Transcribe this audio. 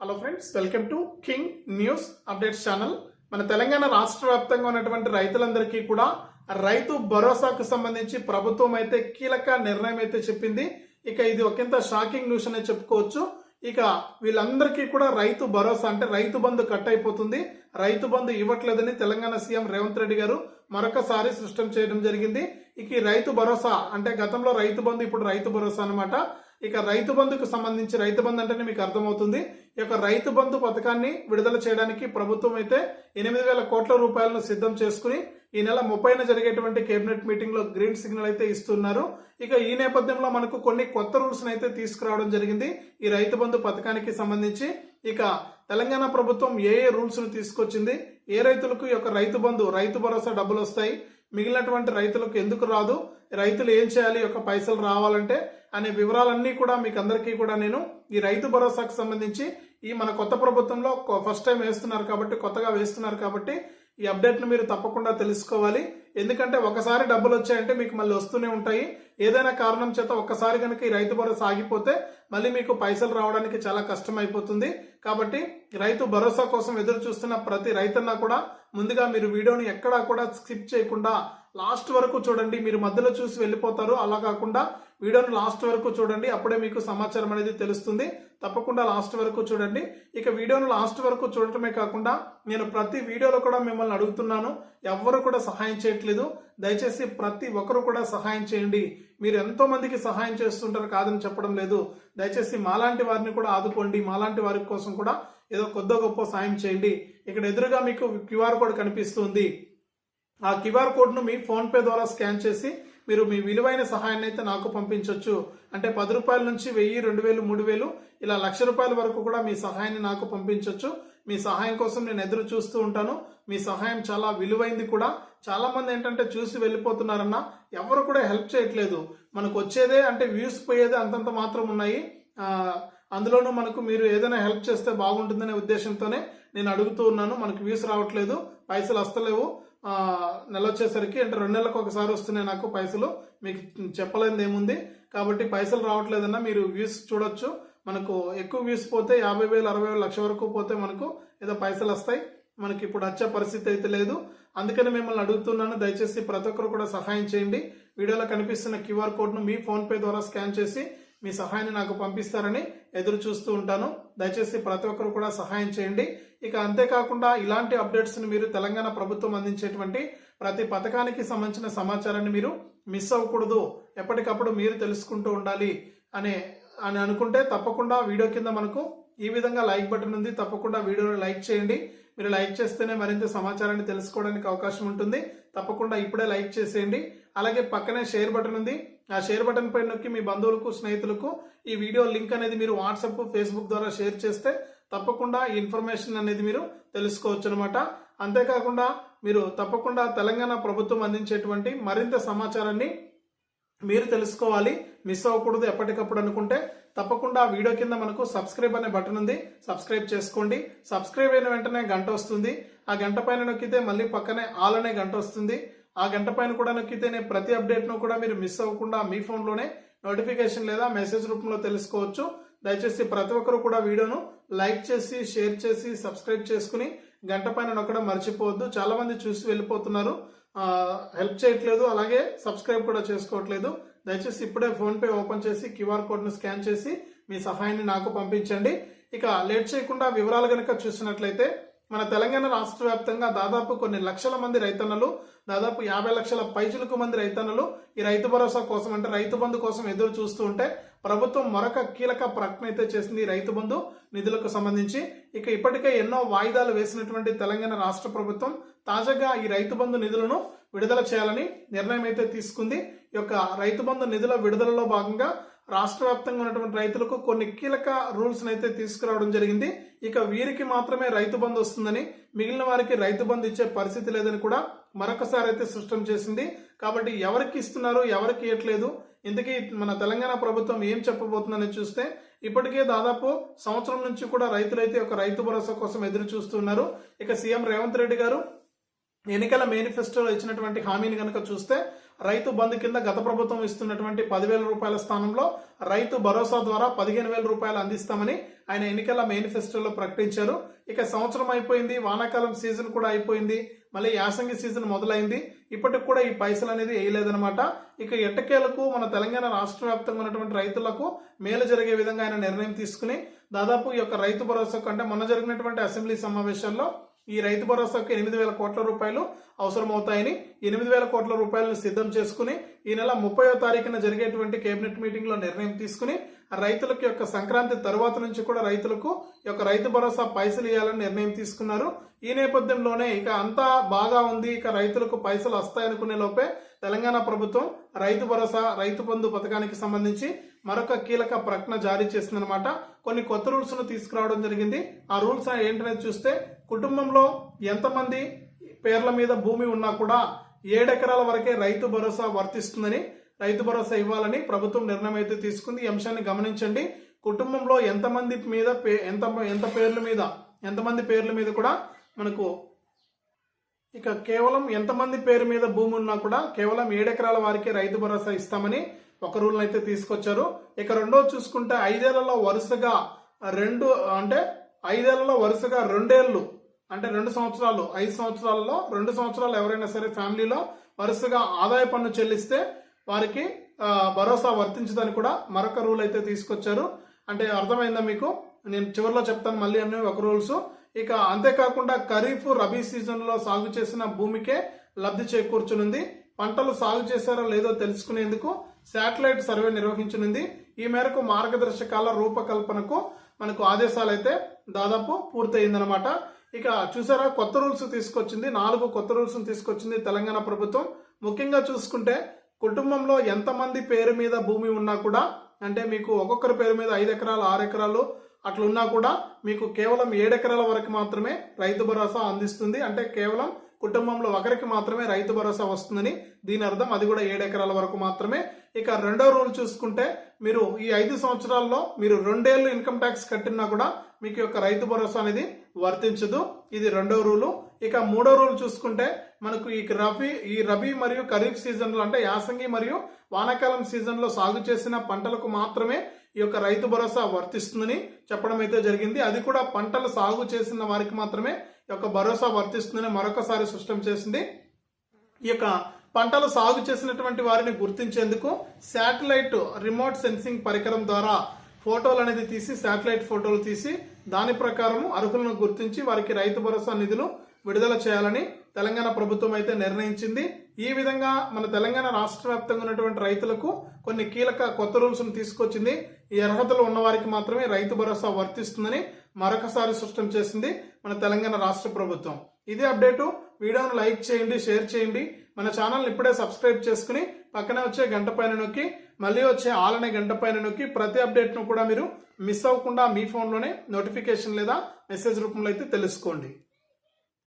Hello friends welcome to King News Updates channel మన తెలంగాణ రాష్ట్ర వ్యాప్తంగా ఉన్నటువంటి రైతులందరికీ కూడా రైతు భరోసాకు సంబంధించి ప్రభుత్వం అయితే కీలక నిర్ణయం అయితే చెప్పింది. ఇక ఇది ఒకంత షాకింగ్ న్యూస్ అనే చెప్పుకోవచ్చు. ఇక వీళ్ళందరికీ కూడా రైతు భరోసా అంటే రైతు బంధు కట్ అయిపోతుంది. రైతు బంధు ఇవ్వట్లేదని తెలంగాణ సీఎం రేవంత్ రెడ్డి గారు మరొకసారి స్పష్టం చేయడం జరిగింది. ఇక ఈ రైతు భరోసా అంటే గతంలో రైతు బంధు ఇప్పుడు రైతు భరోసా అన్నమాట. ఇక రైతు బంధుకు సంబంధించి రైతు బంధు అంటేనే మీకు అర్థమవుతుంది. యొక్క రైతు బంధు పథకాన్ని విడుదల చేయడానికి ప్రభుత్వం అయితే ఎనిమిది వేల కోట్ల రూపాయలను సిద్ధం చేసుకుని ఈ నెల ముప్పైన జరిగేటువంటి కేబినెట్ మీటింగ్లో గ్రీన్ సిగ్నల్ అయితే ఇస్తున్నారు. ఇక ఈ నేపథ్యంలో మనకు కొన్ని కొత్త రూల్స్ అయితే తీసుకురావడం జరిగింది. ఈ రైతు బంధు పథకానికి సంబంధించి ఇక తెలంగాణ ప్రభుత్వం ఏ ఏ రూల్స్ను తీసుకొచ్చింది ఏ రైతులకు ఈ యొక్క రైతు బంధు రైతు భరోసా డబ్బులు వస్తాయి మిగిలినటువంటి రైతులకు ఎందుకు రాదు రైతులు ఏం చేయాలి యొక్క పైసలు రావాలంటే అనే వివరాలన్నీ కూడా మీకు అందరికీ కూడా నేను ఈ రైతు భరోసాకు సంబంధించి ఈ మన కొత్త ప్రభుత్వంలో ఫస్ట్ టైం వేస్తున్నారు కాబట్టి కొత్తగా వేస్తున్నారు కాబట్టి ఈ అప్డేట్ను మీరు తప్పకుండా తెలుసుకోవాలి. ఎందుకంటే ఒకసారి డబ్బులు వచ్చాయంటే మీకు మళ్ళీ వస్తూనే ఉంటాయి. ఏదైనా కారణం చేత ఒక్కసారి కనుక ఈ రైతు భరోసా ఆగిపోతే మళ్ళీ మీకు పైసలు రావడానికి చాలా కష్టం అయిపోతుంది కాబట్టి రైతు భరోసా కోసం ఎదురు చూస్తున్న ప్రతి రైతన్నా కూడా ముందుగా మీరు వీడియోని ఎక్కడా కూడా స్కిప్ చేయకుండా లాస్ట్ వరకు చూడండి. మీరు మధ్యలో చూసి వెళ్ళిపోతారు. అలా కాకుండా వీడియోను లాస్ట్ వరకు చూడండి అప్పుడే మీకు సమాచారం అనేది తెలుస్తుంది. తప్పకుండా లాస్ట్ వరకు చూడండి. ఇక వీడియోను లాస్ట్ వరకు చూడటమే కాకుండా నేను ప్రతి వీడియోలో కూడా మిమ్మల్ని అడుగుతున్నాను. ఎవ్వరు కూడా సహాయం చేయట్లేదు. దయచేసి ప్రతి ఒక్కరు కూడా సహాయం చేయండి. మీరు ఎంతో మందికి సహాయం చేస్తుంటారు కాదని చెప్పడం లేదు. దయచేసి మాలాంటి వారిని కూడా ఆదుకోండి. మాలాంటి వారి కోసం కూడా ఏదో కొద్ది గొప్ప సాయం చేయండి. ఇక్కడ ఎదురుగా మీకు క్యూఆర్ కోడ్ కనిపిస్తుంది. ఆ క్యూఆర్ కోడ్ను మీ ఫోన్పే ద్వారా స్కాన్ చేసి మీరు మీ విలువైన సహాయాన్ని అయితే నాకు పంపించవచ్చు అంటే పది రూపాయల నుంచి వెయ్యి రెండు వేలు మూడు వేలు ఇలా లక్ష రూపాయల వరకు కూడా మీ సహాయాన్ని నాకు పంపించవచ్చు మీ సహాయం కోసం నేను ఎదురు చూస్తూ ఉంటాను. మీ సహాయం చాలా విలువైంది కూడా. చాలా మంది ఏంటంటే చూసి వెళ్ళిపోతున్నారన్న ఎవరు కూడా హెల్ప్ చేయట్లేదు. మనకు వచ్చేదే అంటే వ్యూస్ పోయేదే అంతంత మాత్రం ఉన్నాయి. అందులోనూ మనకు మీరు ఏదైనా హెల్ప్ చేస్తే బాగుంటుందనే ఉద్దేశంతోనే నేను అడుగుతూ ఉన్నాను. మనకు వ్యూస్ రావట్లేదు. పైసలు వస్తలేవు. నెల వచ్చేసరికి అంటే రెండు నెలలకు ఒకసారి వస్తున్నాయి నాకు పైసలు. మీకు చెప్పలేనిది ఏముంది? కాబట్టి పైసలు రావట్లేదన్నా మీరు వ్యూస్ చూడొచ్చు. మనకు ఎక్కువ వ్యూస్ పోతే యాభై వేలు అరవై వేలు లక్ష వరకు పోతే మనకు ఏదో పైసలు వస్తాయి. మనకి ఇప్పుడు వచ్చే పరిస్థితి అయితే లేదు. అందుకని మిమ్మల్ని అడుగుతున్నాను. దయచేసి ప్రతి ఒక్కరు కూడా సహాయం చేయండి. వీడియోలో కనిపిస్తున్న క్యూఆర్ కోడ్ను మీ ఫోన్పే ద్వారా స్కాన్ చేసి మీ సహాయాన్ని నాకు పంపిస్తారని ఎదురు చూస్తూ ఉంటాను. దయచేసి ప్రతి ఒక్కరు కూడా సహాయం చేయండి. ఇక అంతేకాకుండా ఇలాంటి అప్డేట్స్ని మీరు తెలంగాణ ప్రభుత్వం అందించేటువంటి ప్రతి పథకానికి సంబంధించిన సమాచారాన్ని మీరు మిస్ అవ్వకూడదు. ఎప్పటికప్పుడు మీరు తెలుసుకుంటూ ఉండాలి అనే అని అనుకుంటే తప్పకుండా వీడియో కింద మనకు ఈ విధంగా లైక్ బటన్ ఉంది. తప్పకుండా వీడియోని లైక్ చేయండి. మీరు లైక్ చేస్తేనే మరింత సమాచారాన్ని తెలుసుకోవడానికి అవకాశం ఉంటుంది. తప్పకుండా ఇప్పుడే లైక్ చేసేయండి. అలాగే పక్కనే షేర్ బటన్ ఉంది. ఆ షేర్ బటన్ పై నొక్కి మీ బంధువులకు స్నేహితులకు ఈ వీడియో లింక్ అనేది మీరు వాట్సాప్ ఫేస్బుక్ ద్వారా షేర్ చేస్తే తప్పకుండా ఈ ఇన్ఫర్మేషన్ అనేది మీరు తెలుసుకోవచ్చు అనమాట అంతేకాకుండా మీరు తప్పకుండా తెలంగాణ ప్రభుత్వం అందించేటువంటి మరింత సమాచారాన్ని మీరు తెలుసుకోవాలి. మిస్ అవ్వకూడదు ఎప్పటికప్పుడు అనుకుంటే తప్పకుండా వీడియో కింద మనకు సబ్స్క్రైబ్ అనే బటన్ ఉంది. సబ్స్క్రైబ్ చేసుకోండి. సబ్స్క్రైబ్ అయిన వెంటనే గంట వస్తుంది. ఆ గంట పైన నొక్కితే మళ్ళీ పక్కనే ఆల్ అనే గంట వస్తుంది. ఆ గంట పైన కూడా నొక్కితే నేను ప్రతి అప్డేట్ను కూడా మీరు మిస్ అవ్వకుండా మీ ఫోన్లోనే నోటిఫికేషన్ లేదా మెసేజ్ రూపంలో తెలుసుకోవచ్చు. దయచేసి ప్రతి ఒక్కరు కూడా వీడియోను లైక్ చేసి షేర్ చేసి సబ్స్క్రైబ్ చేసుకుని గంట పైన నొక్కడం మర్చిపోవద్దు. చాలా మంది చూసి వెళ్ళిపోతున్నారు. హెల్ప్ చేయట్లేదు. అలాగే సబ్స్క్రైబ్ కూడా చేసుకోవట్లేదు. దయచేసి ఇప్పుడే ఫోన్పే ఓపెన్ చేసి క్యూఆర్ కోడ్ను స్కాన్ చేసి మీ సహాయాన్ని నాకు పంపించండి. ఇక లేట్ చేయకుండా వివరాలు కనుక చూసినట్లయితే మన తెలంగాణ రాష్ట్ర వ్యాప్తంగా దాదాపు కొన్ని లక్షల మంది రైతన్నలు దాదాపు యాభై లక్షల పైచులకు మంది రైతన్నలు ఈ రైతు భరోసా కోసం అంటే రైతు బంధు కోసం ఎదురు చూస్తూ ఉంటే ప్రభుత్వం మరొక కీలక ప్రకటన అయితే చేసింది ఈ రైతు బంధు నిధులకు సంబంధించి. ఇక ఇప్పటికే ఎన్నో వాయిదాలు వేసినటువంటి తెలంగాణ రాష్ట్ర ప్రభుత్వం తాజాగా ఈ రైతు బంధు నిధులను విడుదల చేయాలని నిర్ణయం అయితే తీసుకుంది. ఈ యొక్క రైతు బంధు నిధుల విడుదలలో భాగంగా రాష్ట్ర వ్యాప్తంగా ఉన్నటువంటి రైతులకు కొన్ని కీలక రూల్స్ అయితే తీసుకురావడం జరిగింది. ఇక వీరికి మాత్రమే రైతు బంధు వస్తుందని మిగిలిన వారికి రైతు బంధు ఇచ్చే పరిస్థితి లేదని కూడా మరొకసారి అయితే స్పష్టం చేసింది. కాబట్టి ఎవరికి ఇస్తున్నారు ఎవరికి ఇవ్వట్లేదు ఇంతకీ మన తెలంగాణ ప్రభుత్వం ఏం చెప్పబోతుందని చూస్తే ఇప్పటికే దాదాపు సంవత్సరం నుంచి కూడా రైతులైతే ఒక రైతు భరోసా కోసం ఎదురు చూస్తున్నారు ఇక సీఎం రేవంత్ రెడ్డి గారు ఎన్నికల మేనిఫెస్టోలో ఇచ్చినటువంటి హామీని కనుక చూస్తే రైతు బంధు కింద గత ప్రభుత్వం ఇస్తున్నటువంటి పదివేల రూపాయల స్థానంలో రైతు భరోసా ద్వారా పదిహేను వేల రూపాయలు అందిస్తామని ఆయన ఎన్నికల మేనిఫెస్టోలో ప్రకటించారు. ఇక సంవత్సరం అయిపోయింది వానాకాలం సీజన్ కూడా అయిపోయింది మళ్ళీ యాసంగి సీజన్ మొదలైంది. ఇప్పటికి కూడా ఈ పైసలు అనేది వేయలేదన్నమాట. ఇక ఎట్టకేలకు మన తెలంగాణ రాష్ట్ర వ్యాప్తంగా ఉన్నటువంటి రైతులకు మేలు జరిగే విధంగా ఆయన నిర్ణయం తీసుకుని దాదాపు ఈ యొక్క రైతు భరోసా కంటే మొన్న జరిగినటువంటి అసెంబ్లీ సమావేశాల్లో ఈ రైతు భరోసాకు ఎనిమిది వేల కోట్ల రూపాయలు అవసరమవుతాయని ఎనిమిది వేల కోట్ల రూపాయలను సిద్ధం చేసుకుని ఈ నెల ముప్పయో తారీఖున జరిగేటువంటి కేబినెట్ మీటింగ్లో నిర్ణయం తీసుకుని రైతులకు యొక్క సంక్రాంతి తరువాత నుంచి కూడా రైతులకు యొక్క రైతు భరోసా పైసలు ఇవ్వాలని నిర్ణయం తీసుకున్నారు. ఈ నేపథ్యంలోనే ఇక అంతా బాగా ఉంది. ఇక రైతులకు పైసలు వస్తాయనుకునే లోపే తెలంగాణ ప్రభుత్వం రైతు భరోసా రైతు బంధు పథకానికి సంబంధించి మరొక కీలక ప్రకటన జారీ చేసిందనమాట కొన్ని కొత్త రూల్స్ను తీసుకురావడం జరిగింది. ఆ రూల్స్ ఏంటనేది చూస్తే కుటుంబంలో ఎంతమంది పేర్ల మీద భూమి ఉన్నా కూడా ఏడెకరాల వరకే రైతు భరోసా వర్తిస్తుందని రైతు భరోసా ఇవ్వాలని ప్రభుత్వం నిర్ణయం అయితే తీసుకుంది. ఈ అంశాన్ని గమనించండి. కుటుంబంలో ఎంతమంది మీద పే- ఎంత ఎంత పేర్ల మీద ఎంతమంది పేర్ల మీద కూడా మనకు ఇక కేవలం ఎంతమంది పేరు మీద భూమి ఉన్నా కూడా కేవలం ఏడెకరాల వారికి రైతు భరోసా ఇస్తామని ఒక రూల్ అయితే తీసుకొచ్చారు. ఇక రెండో చూసుకుంటే ఐదేళ్ళలో వరుసగా రెండు అంటే ఐదేళ్ళలో వరుసగా రెండేళ్ళు అంటే రెండు సంవత్సరాలు ఐదు సంవత్సరాలలో రెండు సంవత్సరాలు ఎవరైనా సరే ఫ్యామిలీలో వరుసగా ఆదాయ పన్ను చెల్లిస్తే వారికి భరోసా వర్తించదని కూడా మరొక రూల్ అయితే తీసుకొచ్చారు. అంటే అర్థమైందా మీకు? నేను చివరిలో చెప్తాను మళ్ళీ అన్ని ఒక రూల్స్. ఇక అంతేకాకుండా ఖరీఫ్ రబీ సీజన్లో సాగు చేసిన భూమికే లబ్ధి చేకూర్చునుంది. పంటలు సాగు చేశారో లేదో తెలుసుకునేందుకు శాటిలైట్ సర్వే నిర్వహించనుంది. ఈ మేరకు మార్గదర్శకాల రూపకల్పనకు మనకు ఆదేశాలు అయితే దాదాపు పూర్తయిందనమాట ఇక చూసారా కొత్త రూల్స్ తీసుకొచ్చింది నాలుగు కొత్త రూల్స్ తీసుకొచ్చింది తెలంగాణ ప్రభుత్వం. ముఖ్యంగా చూసుకుంటే కుటుంబంలో ఎంతమంది పేరు మీద భూమి ఉన్నా కూడా అంటే మీకు ఒక్కొక్కరి పేరు మీద ఐదు ఎకరాలు ఆరు ఎకరాలు అట్లున్నా కూడా మీకు కేవలం ఏడెకరాల వరకు మాత్రమే రైతు భరోసా అందిస్తుంది. అంటే కేవలం కుటుంబంలో ఒకరికి మాత్రమే రైతు భరోసా వస్తుందని దీని అర్థం అది కూడా ఏడు ఎకరాల వరకు మాత్రమే. ఇక రెండో రూల్ చూసుకుంటే మీరు ఈ ఐదు సంవత్సరాల్లో మీరు రెండేళ్ళు ఇన్కమ్ ట్యాక్స్ కట్టినా కూడా మీకు యొక్క రైతు భరోసా అనేది వర్తించదు. ఇది రెండో రూలు. ఇక మూడో రూల్ చూసుకుంటే మనకు ఈ రబీ ఈ రబీ మరియు ఖరీఫ్ సీజన్లు అంటే యాసంగి మరియు వానాకాలం సీజన్లో సాగు చేసిన పంటలకు మాత్రమే ఈ యొక్క రైతు భరోసా వర్తిస్తుందని చెప్పడం అయితే జరిగింది. అది కూడా పంటలు సాగు చేసిన వారికి మాత్రమే ఈ యొక్క భరోసా వర్తిస్తుందని మరొకసారి స్పష్టం చేసింది. ఈ యొక్క పంటలు సాగు చేసినటువంటి వారిని గుర్తించేందుకు శాటిలైట్ రిమోట్ సెన్సింగ్ పరికరం ద్వారా ఫోటోలు అనేది తీసి శాటిలైట్ ఫోటోలు తీసి దాని ప్రకారం అర్హులను గుర్తించి వారికి రైతు భరోసా నిధులు విడుదల చేయాలని తెలంగాణ ప్రభుత్వం అయితే నిర్ణయించింది. ఈ విధంగా మన తెలంగాణ రాష్ట్ర వ్యాప్తంగా ఉన్నటువంటి రైతులకు కొన్ని కీలక కొత్త రూల్స్ను తీసుకొచ్చింది. ఈ అర్హతలు ఉన్నవారికి మాత్రమే రైతు భరోసా వర్తిస్తుందని మరొకసారి స్పష్టం చేసింది మన తెలంగాణ రాష్ట్ర ప్రభుత్వం. ఇదే అప్డేటు. వీడియోను లైక్ చేయండి షేర్ చేయండి. మన ఛానల్ని ఇప్పుడే సబ్స్క్రైబ్ చేసుకుని పక్కనే వచ్చే గంట పైన నొక్కి మళ్ళీ వచ్చే ఆలనే గంట పైన నొక్కి ప్రతి అప్డేట్ను కూడా మీరు మిస్ అవ్వకుండా మీ ఫోన్లోనే నోటిఫికేషన్ లేదా మెసేజ్ రూపంలో అయితే తెలుసుకోండి.